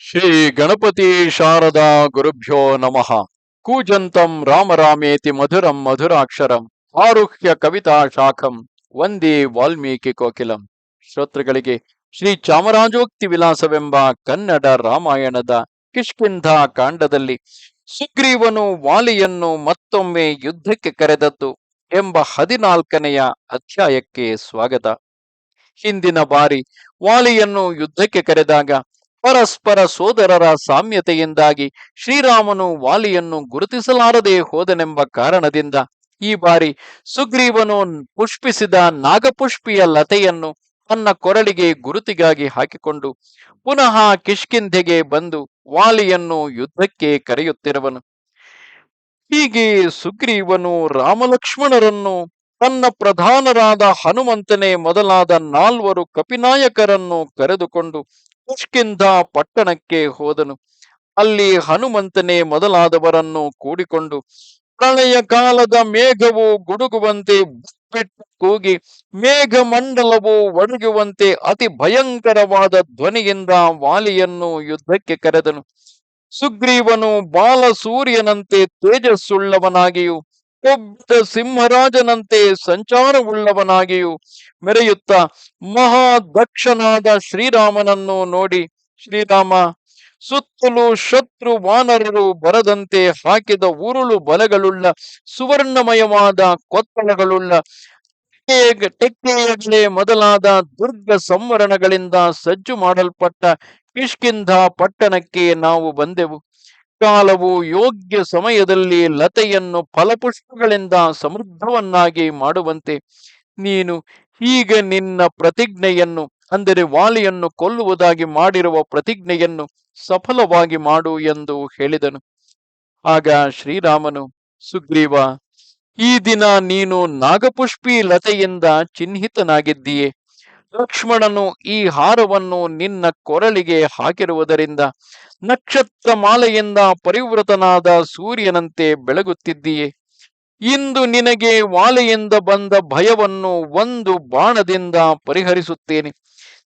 ಶ್ರೀ ಗಣಪತಿ ಶಾರದಾ ಗುರುಭ್ಯೋ ನಮಃ. ಕೂಜಂತಂ ರಾಮರಾಮೇತಿ ಮಧುರಂ ಮಧುರಾಕ್ಷರಂ ಆರುಹ್ಯ ಕವಿತಾ ಶಾಖಂ ವಂದೇ ವಾಲ್ಮೀಕಿ ಕೋಕಿಲಂ. ಶ್ರೋತೃಗಳಿಗೆ ಶ್ರೀ ಚಾಮರಾಜೋಕ್ತಿ ವಿಲಾಸವೆಂಬ ಕನ್ನಡ ರಾಮಾಯಣದ ಕಿಷ್ಕಿಂಧ ಕಾಂಡದಲ್ಲಿ ಸುಗ್ರೀವನು ವಾಲಿಯನ್ನು ಮತ್ತೊಮ್ಮೆ ಯುದ್ಧಕ್ಕೆ ಕರೆದದ್ದು ಎಂಬ ಹದಿನಾಲ್ಕನೆಯ ಅಧ್ಯಾಯಕ್ಕೆ ಸ್ವಾಗತ. ಹಿಂದಿನ ಬಾರಿ ವಾಲಿಯನ್ನು ಯುದ್ಧಕ್ಕೆ ಕರೆದಾಗ ಪರಸ್ಪರ ಸೋದರರ ಸಾಮ್ಯತೆಯಿಂದಾಗಿ ಶ್ರೀರಾಮನು ವಾಲಿಯನ್ನು ಗುರುತಿಸಲಾರದೆ ಹೋದನೆಂಬ ಕಾರಣದಿಂದ ಈ ಬಾರಿ ಸುಗ್ರೀವನು ಪುಷ್ಪಿಸಿದ ನಾಗಪುಷ್ಪಿಯ ಲತೆಯನ್ನು ತನ್ನ ಕೊರಳಿಗೆ ಗುರುತಿಗಾಗಿ ಹಾಕಿಕೊಂಡು ಪುನಃ ಕಿಷ್ಕಿಂಧೆಗೆ ಬಂದು ವಾಲಿಯನ್ನು ಯುದ್ಧಕ್ಕೆ ಕರೆಯುತ್ತಿರುವನು. ಹೀಗೆ ಸುಗ್ರೀವನು ರಾಮಲಕ್ಷ್ಮಣರನ್ನು ತನ್ನ ಪ್ರಧಾನರಾದ ಹನುಮಂತನೇ ಮೊದಲಾದ ನಾಲ್ವರು ಕಪಿನಾಯಕರನ್ನು ಕರೆದುಕೊಂಡು ಕಿಷ್ಕಿಂಧ ಪಟ್ಟಣಕ್ಕೆ ಹೋದನು. ಅಲ್ಲಿ ಹನುಮಂತನೇ ಮೊದಲಾದವರನ್ನು ಕೂಡಿಕೊಂಡು ಪ್ರಳಯ ಕಾಲದ ಮೇಘವು ಗುಡುಗುವಂತೆ ಬಿಟ್ಟು ಕೂಗಿ ಮೇಘ ಮಂಡಲವು ಒಣಗುವಂತೆ ಅತಿ ಭಯಂಕರವಾದ ಧ್ವನಿಯಿಂದ ವಾಲಿಯನ್ನು ಯುದ್ಧಕ್ಕೆ ಕರೆದನು. ಸುಗ್ರೀವನು ಬಾಲ ಸೂರ್ಯನಂತೆ ತೇಜಸ್ಸುಳ್ಳವನಾಗಿಯೂ ಕೊಬ್ಬದ ಸಿಂಹರಾಜನಂತೆ ಸಂಚಾರವುಳ್ಳವನಾಗಿಯೂ ಮೆರೆಯುತ್ತ ಮಹಾದಕ್ಷನಾದ ಶ್ರೀರಾಮನನ್ನು ನೋಡಿ ಶ್ರೀರಾಮ, ಸುತ್ತಲೂ ಶತ್ರು ವಾನರರು ಬರದಂತೆ ಹಾಕಿದ ಉರುಳು ಬಲಗಳುಳ್ಳ ಸುವರ್ಣಮಯವಾದ ಕೊತ್ತಳಗಳುಳ್ಳ ಟೆಕ್ಕೆಯಗಳೇ ಮೊದಲಾದ ದುರ್ಗ ಸಂವರಣಗಳಿಂದ ಸಜ್ಜು ಮಾಡಲ್ಪಟ್ಟ ಕಿಷ್ಕಿಂಧ ಪಟ್ಟಣಕ್ಕೆ ನಾವು ಬಂದೆವು. ಕಾಲವು ಯೋಗ್ಯ ಸಮಯದಲ್ಲಿ ಲತೆಯನ್ನು ಫಲಪುಷ್ಪಗಳಿಂದ ಸಮೃದ್ಧವನ್ನಾಗಿ ಮಾಡುವಂತೆ. ನೀನು ಈಗ ನಿನ್ನ ಪ್ರತಿಜ್ಞೆಯನ್ನು, ಅಂದರೆ ವಾಲಿಯನ್ನು ಕೊಲ್ಲುವುದಾಗಿ ಮಾಡಿರುವ ಪ್ರತಿಜ್ಞೆಯನ್ನು ಸಫಲವಾಗಿ ಮಾಡು ಎಂದು ಹೇಳಿದನು. ಆಗ ಶ್ರೀರಾಮನು, ಸುಗ್ರೀವ, ಈ ದಿನ ನೀನು ನಾಗಪುಷ್ಪಿ ಲತೆಯಿಂದ ಚಿಹ್ನಿತನಾಗಿದ್ದೀಯೆ. ಲಕ್ಷ್ಮಣನು ಈ ಹಾರವನ್ನು ನಿನ್ನ ಕೊರಳಿಗೆ ಹಾಕಿರುವುದರಿಂದ ನಕ್ಷತ್ರ ಮಾಲೆಯಿಂದ ಪರಿವೃತನಾದ ಸೂರ್ಯನಂತೆ ಬೆಳಗುತ್ತಿದ್ದೀಯೆ. ಇಂದು ನಿನಗೆ ವಾಲೆಯಿಂದ ಬಂದ ಭಯವನ್ನು ಒಂದು ಬಾಣದಿಂದ ಪರಿಹರಿಸುತ್ತೇನೆ.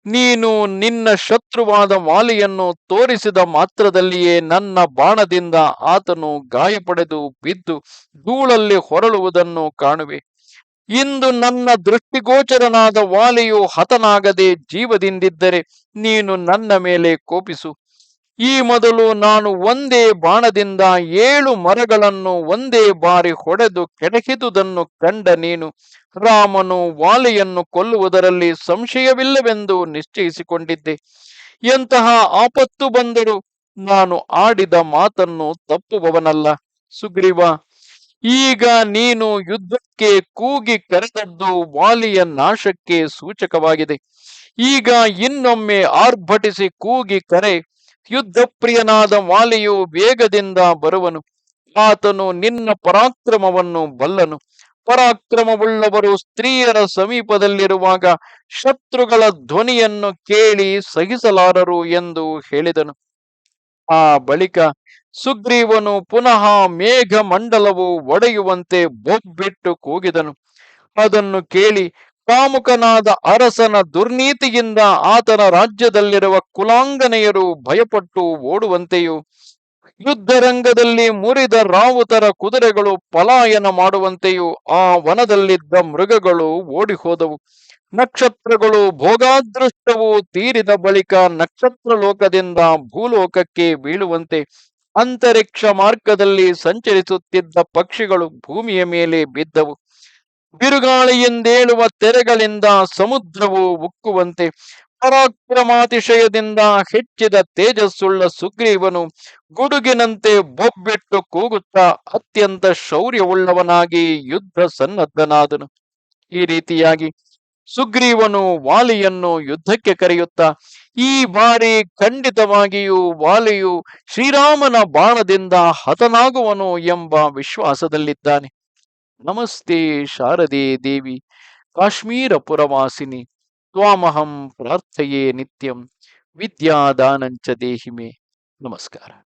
ನೀನು ನಿನ್ನ ಶತ್ರುವಾದ ವಾಲೆಯನ್ನು ತೋರಿಸಿದ ಮಾತ್ರದಲ್ಲಿಯೇ ನನ್ನ ಬಾಣದಿಂದ ಆತನು ಗಾಯಪಡೆದು ಬಿದ್ದು ಧೂಳಲ್ಲಿ ಹೊರಳುವುದನ್ನು ಕಾಣುವೆ. ಇಂದು ನನ್ನ ದೃಷ್ಟಿಗೋಚರನಾದ ವಾಲೆಯು ಹತನಾಗದೆ ಜೀವದಿಂದಿದ್ದರೆ ನೀನು ನನ್ನ ಮೇಲೆ ಕೋಪಿಸು. ಈ ಮೊದಲು ನಾನು ಒಂದೇ ಬಾಣದಿಂದ ಏಳು ಮರಗಳನ್ನು ಒಂದೇ ಬಾರಿ ಹೊಡೆದು ಕೆಡಹಿದುದನ್ನು ಕಂಡ ನೀನು. ರಾಮನು ವಾಲೆಯನ್ನು ಕೊಲ್ಲುವುದರಲ್ಲಿ ಸಂಶಯವಿಲ್ಲವೆಂದು ನಿಶ್ಚಯಿಸಿಕೊಂಡಿದ್ದೆ. ಎಂತಹ ಆಪತ್ತು ಬಂದರೂ ನಾನು ಆಡಿದ ಮಾತನ್ನು ತಪ್ಪುವವನಲ್ಲ. ಸುಗ್ರೀವ ಈಗ ನೀನು ಯುದ್ಧಕ್ಕೆ ಕೂಗಿ ಕರೆದದ್ದು ವಾಲಿಯ ನಾಶಕ್ಕೆ ಸೂಚಕವಾಗಿದೆ. ಈಗ ಇನ್ನೊಮ್ಮೆ ಆರ್ಭಟಿಸಿ ಕೂಗಿ ಕರೆ ಯುದ್ಧ ಪ್ರಿಯನಾದ ವಾಲಿಯು ವೇಗದಿಂದ ಬರುವನು. ಆತನು ನಿನ್ನ ಪರಾಕ್ರಮವನ್ನು ಬಲ್ಲನು. ಪರಾಕ್ರಮವುಳ್ಳವರು ಸ್ತ್ರೀಯರ ಸಮೀಪದಲ್ಲಿರುವಾಗ ಶತ್ರುಗಳ ಧ್ವನಿಯನ್ನು ಕೇಳಿ ಸಹಿಸಲಾರರು ಎಂದು ಹೇಳಿದನು. ಆ ಬಳಿಕ ಸುಗ್ರೀವನು ಪುನಃ ಮೇಘ ಮಂಡಲವು ಒಡೆಯುವಂತೆ ಬೊಬ್ಬಿಟ್ಟು ಕೂಗಿದನು. ಅದನ್ನು ಕೇಳಿ ಕಾಮುಕನಾದ ಅರಸನ ದುರ್ನೀತಿಯಿಂದ ಆತನ ರಾಜ್ಯದಲ್ಲಿರುವ ಕುಲಾಂಗನೆಯರು ಭಯಪಟ್ಟು ಓಡುವಂತೆಯೂ, ಯುದ್ಧರಂಗದಲ್ಲಿ ಮುರಿದ ರಾವುತರ ಕುದುರೆಗಳು ಪಲಾಯನ ಮಾಡುವಂತೆಯೂ ಆ ವನದಲ್ಲಿದ್ದ ಮೃಗಗಳು ಓಡಿ ಹೋದವು ನಕ್ಷತ್ರಗಳು ಭೋಗಾದೃಷ್ಟವು ತೀರಿದ ಬಳಿಕ ನಕ್ಷತ್ರ ಲೋಕದಿಂದ ಭೂಲೋಕಕ್ಕೆ ಬೀಳುವಂತೆ ಅಂತರಿಕ್ಷ ಮಾರ್ಗದಲ್ಲಿ ಸಂಚರಿಸುತ್ತಿದ್ದ ಪಕ್ಷಿಗಳು ಭೂಮಿಯ ಮೇಲೆ ಬಿದ್ದವು. ಬಿರುಗಾಳಿಯಿಂದೇಳುವ ತೆರೆಗಳಿಂದ ಸಮುದ್ರವು ಉಕ್ಕುವಂತೆ ಪರಾಕ್ರಮಾತಿಶಯದಿಂದ ಹೆಚ್ಚಿದ ತೇಜಸ್ಸುಳ್ಳ ಸುಗ್ರೀವನು ಗುಡುಗಿನಂತೆ ಬೊಬ್ಬಿಟ್ಟು ಕೂಗುತ್ತಾ ಅತ್ಯಂತ ಶೌರ್ಯವುಳ್ಳವನಾಗಿ ಯುದ್ಧ ಸನ್ನದ್ಧನಾದನು. ಈ ರೀತಿಯಾಗಿ ಸುಗ್ರೀವನು ವಾಲಿಯನ್ನು ಯುದ್ಧಕ್ಕೆ ಕರೆಯುತ್ತಾ, ಈ ಬಾರಿ ಖಂಡಿತವಾಗಿಯೂ ವಾಲಿಯು ಶ್ರೀರಾಮನ ಬಾಣದಿಂದ ಹತನಾಗುವನು ಎಂಬ ವಿಶ್ವಾಸದಲ್ಲಿದ್ದಾನೆ. ನಮಸ್ತೆ ಶಾರದೆ ದೇವಿ, ಕಾಶ್ಮೀರ ಪುರವಾಸಿನಿ, ತ್ವಾಮಹಂ ಪ್ರಾರ್ಥೆಯೇ ನಿತ್ಯಂ, ವಿದ್ಯಾದಾನಂಚ ದೇಹಿಮೆ. ನಮಸ್ಕಾರ.